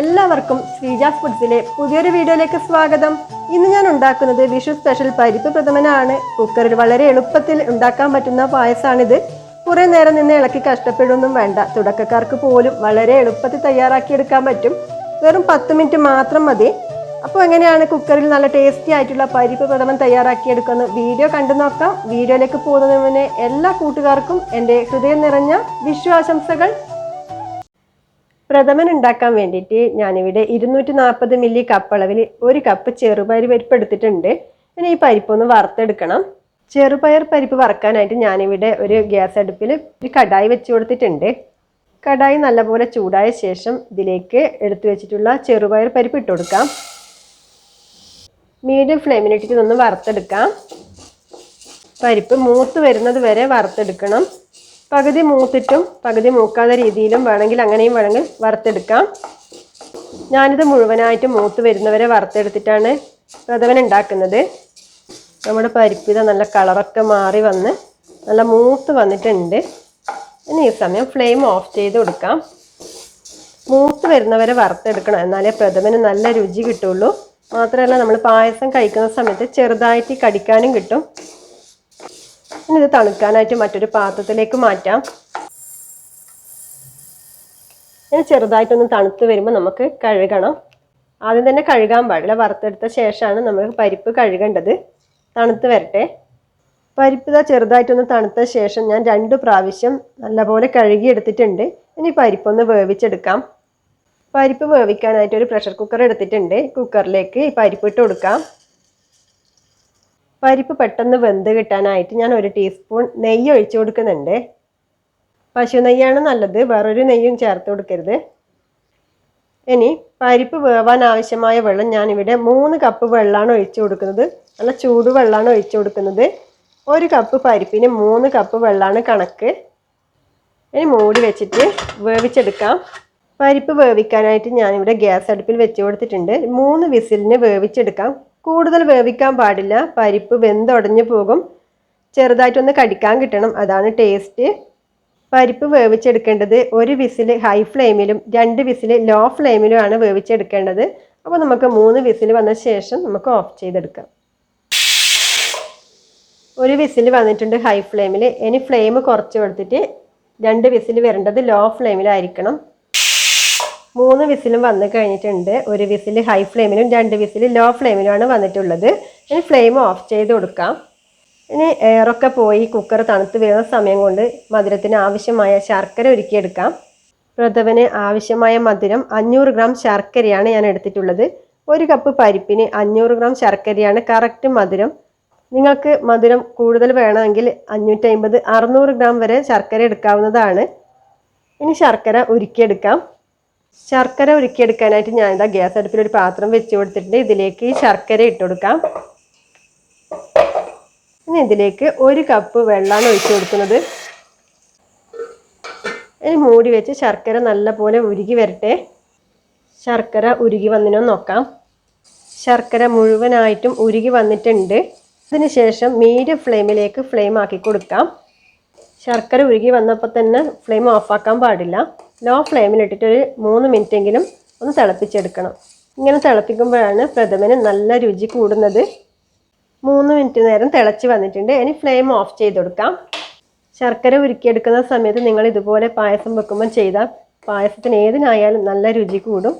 എല്ലാവർക്കും ശ്രീജ ഫുഡ്സിലെ പുതിയൊരു വീഡിയോയിലേക്ക് സ്വാഗതം. ഇന്ന് ഞാൻ ഉണ്ടാക്കുന്നത് വിഷു സ്പെഷ്യൽ പരിപ്പ് പ്രഥമനാണ്. കുക്കറിൽ വളരെ എളുപ്പത്തിൽ ഉണ്ടാക്കാൻ പറ്റുന്ന പായസമാണിത് കുറെ നേരം നിന്ന് ഇളക്കി കഷ്ടപ്പെടുകയൊന്നും വേണ്ട. തുടക്കക്കാർക്ക് പോലും വളരെ എളുപ്പത്തിൽ തയ്യാറാക്കിയെടുക്കാൻ പറ്റും. വെറും പത്ത് മിനിറ്റ് മാത്രം മതി. അപ്പോൾ എങ്ങനെയാണ് കുക്കറിൽ നല്ല ടേസ്റ്റി ആയിട്ടുള്ള പരിപ്പ് പ്രഥമൻ തയ്യാറാക്കിയെടുക്കുന്നത്? വീഡിയോ കണ്ടു നോക്കാം. വീഡിയോയിലേക്ക് പോകുന്നതിന് മുന്നേ എല്ലാ കൂട്ടുകാർക്കും എന്റെ ഹൃദയം നിറഞ്ഞ വിഷു ആശംസകൾ പ്രഥമൻ ഉണ്ടാക്കാൻ വേണ്ടിയിട്ട് ഞാനിവിടെ ഇരുന്നൂറ്റി നാൽപ്പത് മില്ലി കപ്പ് അളവിൽ ഒരു കപ്പ് ചെറുപയർ പരിപ്പ് എടുത്തിട്ടുണ്ട്. ഇനി ഈ പരിപ്പൊന്ന് വറുത്തെടുക്കണം. ചെറുപയർ പരിപ്പ് വറക്കാനായിട്ട് ഞാനിവിടെ ഒരു ഗ്യാസ് അടുപ്പിൽ ഒരു കടായി വെച്ച് കൊടുത്തിട്ടുണ്ട്. കടായി നല്ലപോലെ ചൂടായ ശേഷം ഇതിലേക്ക് എടുത്തു വെച്ചിട്ടുള്ള ചെറുപയർ പരിപ്പ് ഇട്ട് കൊടുക്കാം. മീഡിയം ഫ്ലെയിമിലിട്ടിട്ട് ഒന്ന് വറുത്തെടുക്കാം. പരിപ്പ് മൂത്ത് വരുന്നത് വരെ വറുത്തെടുക്കണം. പകുതി മൂത്തിട്ടും പകുതി മൂക്കാത്ത രീതിയിലും വേണമെങ്കിൽ അങ്ങനെയും വേണമെങ്കിൽ വറുത്തെടുക്കാം. ഞാനിത് മുഴുവനായിട്ട് മൂത്ത് വരുന്നവരെ വറുത്തെടുത്തിട്ടാണ് പ്രഥമൻ ഉണ്ടാക്കുന്നത്. നമ്മുടെ പരിപ്പിത നല്ല കളറൊക്കെ മാറി വന്ന് നല്ല മൂത്ത് വന്നിട്ടുണ്ട്. ഇനി ഈ സമയം ഫ്ലെയിം ഓഫ് ചെയ്ത് കൊടുക്കാം. മൂത്ത് വരുന്നവരെ വറുത്തെടുക്കണം. എന്നാലേ പ്രഥമന് നല്ല രുചി കിട്ടുള്ളൂ. മാത്രമല്ല നമ്മൾ പായസം കഴിക്കുന്ന സമയത്ത് ചെറുതായിട്ട് കടിക്കാനും കിട്ടും. ഇനി ഇത് തണുക്കാനായിട്ട് മറ്റൊരു പാത്രത്തിലേക്ക് മാറ്റാം. ഇനി ചെറുതായിട്ടൊന്ന് തണുത്ത് വരുമ്പോൾ നമുക്ക് കഴുകണം. ആദ്യം തന്നെ കഴുകാൻ പാടില്ല. വറുത്തെടുത്ത ശേഷമാണ് നമ്മൾ പരിപ്പ് കഴുകേണ്ടത്. തണുത്ത് വരട്ടെ. പരിപ്പ് ഇതാ ചെറുതായിട്ടൊന്ന് തണുത്ത ശേഷം ഞാൻ രണ്ട് പ്രാവശ്യം നല്ലപോലെ കഴുകിയെടുത്തിട്ടുണ്ട്. ഇനി പരിപ്പൊന്ന് വേവിച്ചെടുക്കാം. പരിപ്പ് വേവിക്കാനായിട്ട് ഒരു പ്രഷർ കുക്കർ എടുത്തിട്ടുണ്ട്. കുക്കറിലേക്ക് പരിപ്പ് ഇട്ട് കൊടുക്കാം. പരിപ്പ് പെട്ടെന്ന് വെന്ത് കിട്ടാനായിട്ട് ഞാൻ ഒരു ടീസ്പൂൺ നെയ്യ് ഒഴിച്ചു കൊടുക്കുന്നുണ്ട്. പശു നെയ്യാണ് നല്ലത്. വേറൊരു നെയ്യും ചേർത്ത് കൊടുക്കരുത്. ഇനി പരിപ്പ് വേവാൻ ആവശ്യമായ വെള്ളം ഞാനിവിടെ മൂന്ന് കപ്പ് വെള്ളമാണ് ഒഴിച്ചു കൊടുക്കുന്നത്. നല്ല ചൂട് വെള്ളമാണ് ഒഴിച്ചു കൊടുക്കുന്നത്. ഒരു കപ്പ് പരിപ്പിന് മൂന്ന് കപ്പ് വെള്ളമാണ് കണക്ക്. ഇനി മൂടി വെച്ചിട്ട് വേവിച്ചെടുക്കാം. പരിപ്പ് വേവിക്കാനായിട്ട് ഞാനിവിടെ ഗ്യാസ് അടുപ്പിൽ വെച്ച് കൊടുത്തിട്ടുണ്ട്. മൂന്ന് വിസിലിന് വേവിച്ചെടുക്കാം. കൂടുതൽ വേവിക്കാൻ പാടില്ല. പരിപ്പ് വെന്തുടഞ്ഞു പോകും. ചെറുതായിട്ടൊന്ന് കടിക്കാൻ കിട്ടണം. അതാണ് ടേസ്റ്റ് പരിപ്പ് വേവിച്ചെടുക്കേണ്ടത് ഒരു വിസിൽ ഹൈ ഫ്ലെയിമിലും രണ്ട് വിസിൽ ലോ ഫ്ലെയിമിലുമാണ് വേവിച്ചെടുക്കേണ്ടത്. അപ്പോൾ നമുക്ക് മൂന്ന് വിസിൽ വന്ന ശേഷം നമുക്ക് ഓഫ് ചെയ്തെടുക്കാം. ഒരു വിസിൽ വന്നിട്ടുണ്ട് ഹൈ ഫ്ലെയിമിൽ ഇനി ഫ്ലെയിം കുറച്ച് കൊടുത്തിട്ട് രണ്ട് വിസിൽ വരേണ്ടത് ലോ ഫ്ലെയിമിലായിരിക്കണം മൂന്ന് വിസിലും വന്നു കഴിഞ്ഞിട്ടുണ്ട്. ഒരു വിസിൽ ഹൈ ഫ്ലെയിമിലും രണ്ട് വിസിൽ ലോ ഫ്ലെയിമിലുമാണ് വന്നിട്ടുള്ളത്. ഇനി ഫ്ലെയിം ഓഫ് ചെയ്ത് കൊടുക്കാം. ഇനി എയറൊക്കെ പോയി കുക്കർ തണുത്ത് വരുന്ന സമയം കൊണ്ട് മധുരത്തിന് ആവശ്യമായ ശർക്കര ഒരുക്കിയെടുക്കാം. പ്രഥമന് ആവശ്യമായ മധുരം അഞ്ഞൂറ് ഗ്രാം ശർക്കരയാണ് ഞാൻ എടുത്തിട്ടുള്ളത്. ഒരു കപ്പ് പരിപ്പിന് അഞ്ഞൂറ് ഗ്രാം ശർക്കരയാണ് കറക്റ്റ് മധുരം. നിങ്ങൾക്ക് മധുരം കൂടുതൽ വേണമെങ്കിൽ അഞ്ഞൂറ്റി അമ്പത് അറുന്നൂറ് ഗ്രാം വരെ ശർക്കര എടുക്കാവുന്നതാണ്. ഇനി ശർക്കര ഉരുക്കിയെടുക്കാം. ശർക്കര ഉരുക്കിയെടുക്കാനായിട്ട് ഞാനിതാ ഗ്യാസ് അടുപ്പിൽ ഒരു പാത്രം വെച്ച് കൊടുത്തിട്ടുണ്ട്. ഇതിലേക്ക് ഈ ശർക്കര ഇട്ട് കൊടുക്കാം. ഇനി ഇതിലേക്ക് ഒരു കപ്പ് വെള്ളമാണ് ഒഴിച്ചു കൊടുക്കുന്നത്. ഇനി മൂടി വെച്ച് ശർക്കര നല്ലപോലെ ഉരുകി വരട്ടെ. ശർക്കര ഉരുകി വന്നിനോ നോക്കാം. ശർക്കര മുഴുവനായിട്ടും ഉരുകി വന്നിട്ടുണ്ട്. അതിന് ശേഷം മീഡിയം ഫ്ലെയിമിലേക്ക് ഫ്ലെയിം ആക്കി കൊടുക്കാം. ശർക്കര ഉരുകി വന്നപ്പോൾ തന്നെ ഫ്ലെയിം ഓഫാക്കാൻ പാടില്ല. ലോ ഫ്ലെയിമിലിട്ടിട്ട് ഒരു മൂന്ന് മിനിറ്റെങ്കിലും ഒന്ന് തിളപ്പിച്ചെടുക്കണം. ഇങ്ങനെ തിളപ്പിക്കുമ്പോഴാണ് പ്രഥമന് നല്ല രുചി കൂടുന്നത്. മൂന്ന് മിനിറ്റ് നേരം തിളച്ച് വന്നിട്ടുണ്ട്. ഇനി ഫ്ലെയിം ഓഫ് ചെയ്ത് കൊടുക്കാം. ശർക്കര ഉരുക്കിയെടുക്കുന്ന സമയത്ത് നിങ്ങൾ ഇതുപോലെ പായസം വെക്കുമ്പോൾ ചെയ്താൽ പായസത്തിന് ഏതിനായാലും നല്ല രുചി കൂടും.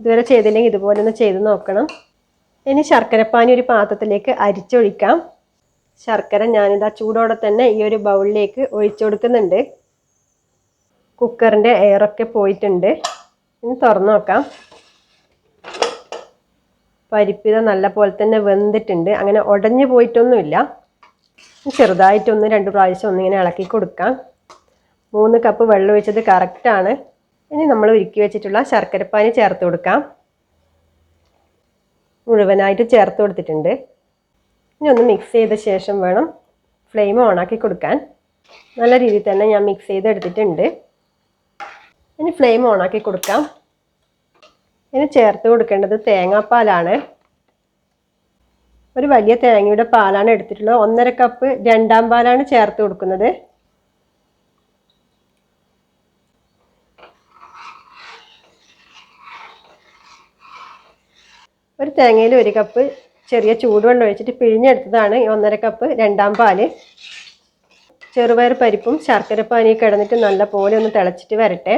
ഇതുവരെ ചെയ്തില്ലെങ്കിൽ ഇതുപോലെ ഒന്ന് ചെയ്ത് നോക്കണം. ഇനി ശർക്കരപ്പാനി ഒരു പാത്രത്തിലേക്ക് അരിച്ചൊഴിക്കാം. ശർക്കര ഞാനിതാ ചൂടോടെ തന്നെ ഈ ഒരു ബൗളിലേക്ക് ഒഴിച്ചു കൊടുക്കുന്നുണ്ട്. കുക്കറിന്റെ എയറൊക്കെ പോയിട്ടുണ്ട്. ഇനി തുറന്നു നോക്കാം. പരിപ്പിത നല്ല പോലെ തന്നെ വെന്തിട്ടുണ്ട്. അങ്ങനെ ഉടഞ്ഞു പോയിട്ടൊന്നുമില്ല. ചെറുതായിട്ടൊന്ന് രണ്ട് പ്രാവശ്യം ഒന്നിങ്ങനെ ഇളക്കി കൊടുക്കാം. മൂന്ന് കപ്പ് വെള്ളം ഒഴിച്ചത് കറക്റ്റാണ് ഇനി നമ്മൾ ഉരുക്കി വെച്ചിട്ടുള്ള ശർക്കരപ്പാനി ചേർത്ത് കൊടുക്കാം. മുഴുവനായിട്ട് ചേർത്ത് കൊടുത്തിട്ടുണ്ട്. ഇനി ഒന്ന് മിക്സ് ചെയ്ത ശേഷം വേണം ഫ്ലെയിം ഓണാക്കി കൊടുക്കാൻ. നല്ല രീതിയിൽ തന്നെ ഞാൻ മിക്സ് ചെയ്ത് എടുത്തിട്ടുണ്ട് ഇനി ഫ്ലെയിം ഓണാക്കി കൊടുക്കാം. ഇനി ചേർത്ത് കൊടുക്കേണ്ടത് തേങ്ങാപ്പാലാണ്. ഒരു വലിയ തേങ്ങയുടെ പാലാണ് എടുത്തിട്ടുള്ളത്. ഒന്നര കപ്പ് രണ്ടാം പാലാണ് ചേർത്ത് കൊടുക്കുന്നത്. ഒരു തേങ്ങയിൽ ഒരു കപ്പ് ചെറിയ ചൂടുവെള്ളം ഒഴിച്ചിട്ട് പിഴിഞ്ഞെടുത്തതാണ് ഒന്നര കപ്പ് രണ്ടാം പാൽ. ചെറുപയർ പരിപ്പും ശർക്കരപ്പാനിയും കിടന്നിട്ട് നല്ല പോലെ ഒന്ന് തിളച്ചിട്ട് വരട്ടെ.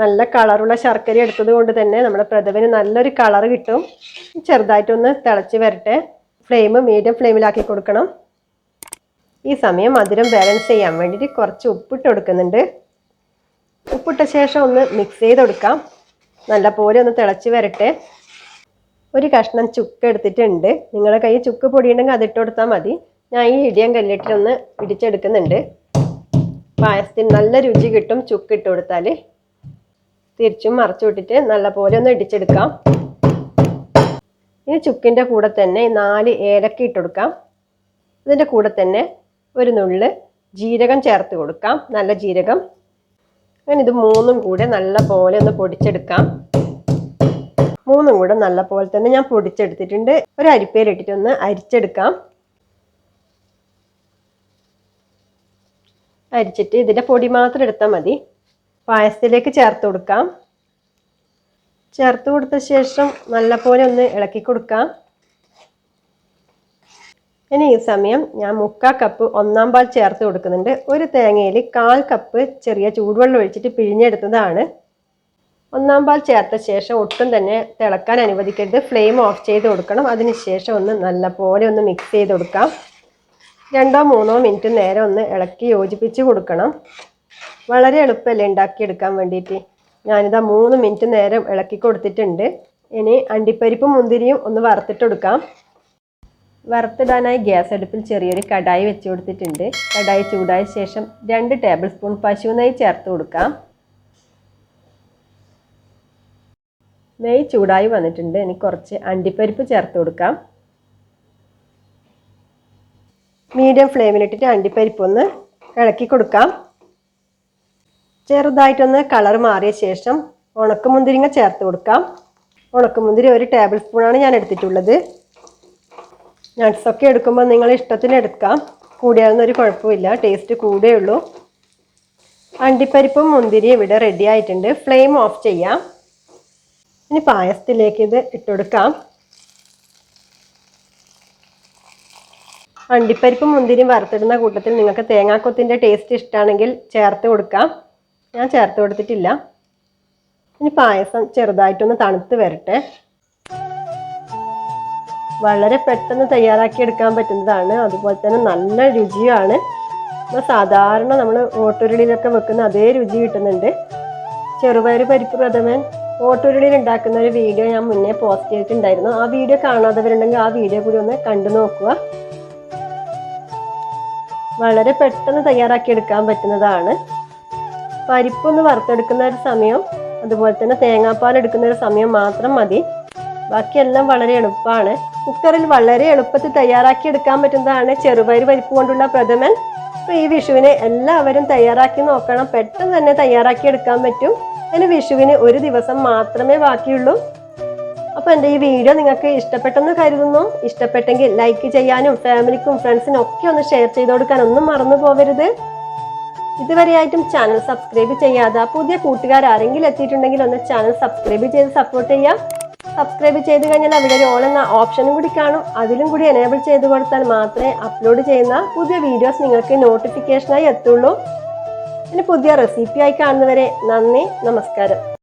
നല്ല കളറുള്ള ശർക്കര എടുത്തത് കൊണ്ട് തന്നെ നമ്മുടെ പ്രഥമന് നല്ലൊരു കളർ കിട്ടും. ചെറുതായിട്ടൊന്ന് തിളച്ച് വരട്ടെ. ഫ്ലെയിം മീഡിയം ഫ്ലെയിമിലാക്കി കൊടുക്കണം. ഈ സമയം മധുരം ബാലൻസ് ചെയ്യാൻ വേണ്ടിയിട്ട് കുറച്ച് ഉപ്പിട്ട് കൊടുക്കുന്നുണ്ട്. ഉപ്പിട്ട ശേഷം ഒന്ന് മിക്സ് ചെയ്ത് കൊടുക്കാം. നല്ല പോലെ ഒന്ന് തിളച്ച് വരട്ടെ. ഒരു കഷ്ണം ചുക്ക് എടുത്തിട്ടുണ്ട്. നിങ്ങളുടെ കയ്യിൽ ചുക്ക് പൊടി ഉണ്ടെങ്കിൽ അതിട്ട് കൊടുത്താൽ മതി. ഞാൻ ഈ ഇടിയം കല്ലിട്ടിലൊന്ന് ഇടിച്ചെടുക്കുന്നുണ്ട് പായസത്തിന് നല്ല രുചി കിട്ടും ചുക്ക് ഇട്ട് കൊടുത്താൽ തിരിച്ചും മറച്ചു വിട്ടിട്ട് നല്ല പോലെ ഒന്ന് ഇടിച്ചെടുക്കാം. ഇനി ചുക്കിന്റെ കൂടെ തന്നെ നാല് ഏലക്ക ഇട്ട് കൊടുക്കാം. ഇതിന്റെ കൂടെ തന്നെ ഒരു നുള്ള് ജീരകം ചേർത്ത് കൊടുക്കാം. നല്ല ജീരകം. അങ്ങനെ ഇത് മൂന്നും കൂടെ നല്ല പോലെ ഒന്ന് പൊടിച്ചെടുക്കാം. മൂന്നും കൂടെ നല്ല പോലെ തന്നെ ഞാൻ പൊടിച്ചെടുത്തിട്ടുണ്ട്. ഒരു അരിപ്പേലിട്ടിട്ട് ഒന്ന് അരിച്ചെടുക്കാം. അരിച്ചിട്ട് ഇതിന്റെ പൊടി മാത്രം എടുത്താൽ മതി. പായസത്തിലേക്ക് ചേർത്ത് കൊടുക്കാം. ചേർത്ത് കൊടുത്ത ശേഷം നല്ലപോലെ ഒന്ന് ഇളക്കി കൊടുക്കാം. ഇനി ഈ സമയം ഞാൻ മുക്കാ കപ്പ് ഒന്നാം പാൽ ചേർത്ത് കൊടുക്കുന്നുണ്ട്. ഒരു തേങ്ങയിൽ കാൽ കപ്പ് ചെറിയ ചൂടുവെള്ളം ഒഴിച്ചിട്ട് പിഴിഞ്ഞെടുത്തതാണ്. ഒന്നാം പാൽ ചേർത്ത ശേഷം ഒട്ടും തന്നെ തിളക്കാൻ അനുവദിക്കരുത്. ഫ്ലെയിം ഓഫ് ചെയ്ത് കൊടുക്കണം. അതിനുശേഷം ഒന്ന് നല്ലപോലെ ഒന്ന് മിക്സ് ചെയ്ത് കൊടുക്കാം. രണ്ടോ മൂന്നോ മിനിറ്റ് നേരം ഒന്ന് ഇളക്കി യോജിപ്പിച്ച് കൊടുക്കണം. വളരെ എളുപ്പമല്ലേ ഉണ്ടാക്കിയെടുക്കാൻ വേണ്ടിയിട്ട്. ഞാനിതാ മൂന്ന് മിനിറ്റ് നേരം ഇളക്കി കൊടുത്തിട്ടുണ്ട്. ഇനി അണ്ടിപ്പരിപ്പും മുന്തിരിയും ഒന്ന് വറുത്തിട്ടെടുക്കാം. വറുത്തിടാനായി ഗ്യാസ് അടുപ്പിൽ ചെറിയൊരു കടായി വെച്ച് കൊടുത്തിട്ടുണ്ട്. കടായി ചൂടായ ശേഷം രണ്ട് ടേബിൾ സ്പൂൺ പശു നെയ്യ് ചേർത്ത് കൊടുക്കാം. നെയ്യ് ചൂടായി വന്നിട്ടുണ്ട്. ഇനി കുറച്ച് അണ്ടിപ്പരിപ്പ് ചേർത്ത് കൊടുക്കാം. മീഡിയം ഫ്ലെയിമിലിട്ടിട്ട് അണ്ടിപ്പരിപ്പ് ഒന്ന് ഇളക്കി കൊടുക്കാം. ചെറുതായിട്ടൊന്ന് കളർ മാറിയ ശേഷം ഉണക്കമുന്തിരിങ്ങ ചേർത്ത് കൊടുക്കാം. ഉണക്കമുന്തിരി ഒരു ടേബിൾ സ്പൂണാണ് ഞാൻ എടുത്തിട്ടുള്ളത്. നട്ട്സൊക്കെ എടുക്കുമ്പോൾ നിങ്ങൾ ഇഷ്ടത്തിന് എടുക്കാം. കൂടിയാലൊന്നും ഒരു കുഴപ്പമില്ല ടേസ്റ്റ് കൂടേ ഉള്ളൂ. അണ്ടിപ്പരിപ്പും മുന്തിരി ഇവിടെ റെഡി ആയിട്ടുണ്ട്. ഫ്ലെയിം ഓഫ് ചെയ്യാം. ഇനി പായസത്തിലേക്ക് ഇത് ഇട്ടുകൊടുക്കാം അണ്ടിപ്പരിപ്പും മുന്തിരിയും വറുത്തിടുന്ന കൂട്ടത്തിൽ നിങ്ങൾക്ക് തേങ്ങാക്കൊത്തിന്റെ ടേസ്റ്റ് ഇഷ്ടമാണെങ്കിൽ ചേർത്ത് കൊടുക്കാം. ഞാൻ ചേർത്ത് കൊടുത്തിട്ടില്ല. ഇനി പായസം ചെറുതായിട്ടൊന്ന് തണുത്ത് വരട്ടെ. വളരെ പെട്ടെന്ന് തയ്യാറാക്കി എടുക്കാൻ പറ്റുന്നതാണ്. അതുപോലെ തന്നെ നല്ല രുചിയാണ്. സാധാരണ നമ്മൾ ഓട്ടുരുളിയിലൊക്കെ വെക്കുന്ന അതേ രുചി കിട്ടുന്നുണ്ട്. ചെറുപയർ പരിപ്പ് പ്രഥമൻ ഓട്ടുരുളിയിൽ ഉണ്ടാക്കുന്ന ഒരു വീഡിയോ ഞാൻ മുന്നേ പോസ്റ്റ് ചെയ്തിട്ടുണ്ടായിരുന്നു. ആ വീഡിയോ കാണാത്തവരുണ്ടെങ്കിൽ ആ വീഡിയോ കൂടി ഒന്ന് കണ്ടു നോക്കുക. വളരെ പെട്ടെന്ന് തയ്യാറാക്കി എടുക്കാൻ പറ്റുന്നതാണ്. പരിപ്പൊന്ന് വറുത്തെടുക്കുന്ന ഒരു സമയം അതുപോലെ തന്നെ തേങ്ങാപ്പാൽ എടുക്കുന്ന ഒരു സമയം മാത്രം മതി. ബാക്കിയെല്ലാം വളരെ എളുപ്പമാണ് കുക്കറിൽ വളരെ എളുപ്പത്തിൽ തയ്യാറാക്കി എടുക്കാൻ പറ്റുന്നതാണ് ചെറുപയർ പരിപ്പ് കൊണ്ടുള്ള പ്രഥമൻ. അപ്പോൾ ഈ വിഷുവിനെ എല്ലാവരും തയ്യാറാക്കി നോക്കണം. പെട്ടെന്ന് തന്നെ തയ്യാറാക്കി എടുക്കാൻ പറ്റും. അതിന് വിഷുവിന് ഒരു ദിവസം മാത്രമേ ബാക്കിയുള്ളൂ. അപ്പോൾ എന്റെ ഈ വീഡിയോ നിങ്ങൾക്ക് ഇഷ്ടപ്പെട്ടെന്ന് കരുതുന്നു. ഇഷ്ടപ്പെട്ടെങ്കിൽ ലൈക്ക് ചെയ്യാനും ഫാമിലിക്കും ഫ്രണ്ട്സിനും ഒക്കെ ഒന്ന് ഷെയർ ചെയ്ത് കൊടുക്കാൻ ഒന്നും മറന്നു പോകരുത് ഇതുവരെയായിട്ടും ചാനൽ സബ്സ്ക്രൈബ് ചെയ്യാതെ പുതിയ കൂട്ടുകാർ ആരെങ്കിലും എത്തിയിട്ടുണ്ടെങ്കിൽ ഒന്ന് ചാനൽ സബ്സ്ക്രൈബ് ചെയ്ത് സപ്പോർട്ട് ചെയ്യാം. സബ്സ്ക്രൈബ് ചെയ്ത് കഴിഞ്ഞാൽ അവിടെ ഒരു ഓൾ എന്ന ഓപ്ഷനും കൂടി കാണും. അതിലും കൂടി എനേബിൾ ചെയ്ത് കൊടുത്താൽ മാത്രമേ അപ്ലോഡ് ചെയ്യുന്ന പുതിയ വീഡിയോസ് നിങ്ങൾക്ക് നോട്ടിഫിക്കേഷനായി എത്തുള്ളൂ. ഇനി പുതിയ റെസിപ്പിയായി കാണുന്നവരെ നന്ദി നമസ്കാരം.